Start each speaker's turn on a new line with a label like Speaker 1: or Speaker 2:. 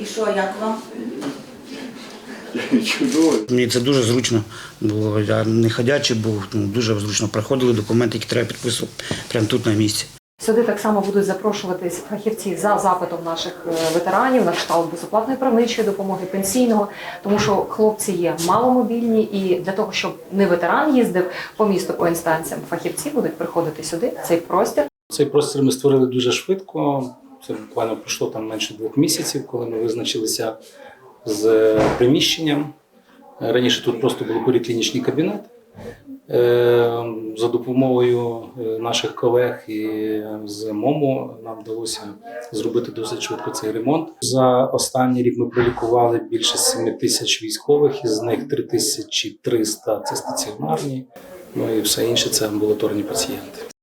Speaker 1: І що, як вам?
Speaker 2: Чудово.
Speaker 3: Мені це дуже зручно було. Я не ходячий був, ну, дуже зручно проходили документи, які треба підписувати прямо тут на місці.
Speaker 4: Сюди так само будуть запрошуватись фахівці за запитом наших е, ветеранів на кшталт безоплатної правничої допомоги, пенсійного, тому що хлопці є маломобільні, і для того, щоб не ветеран їздив по місту по інстанціям, фахівці будуть приходити сюди, в цей простір.
Speaker 5: Цей простір ми створили дуже швидко. Це буквально пройшло там менше двох місяців, коли ми визначилися з приміщенням. Раніше тут просто був поліклінічний кабінет. Е, За допомогою е, наших колег і з МОМу нам вдалося зробити досить швидко цей ремонт. За останній рік ми пролікували більше 7 тисяч військових, із них 3300 – це стаціонарні, ну і все інше це амбулаторні пацієнти.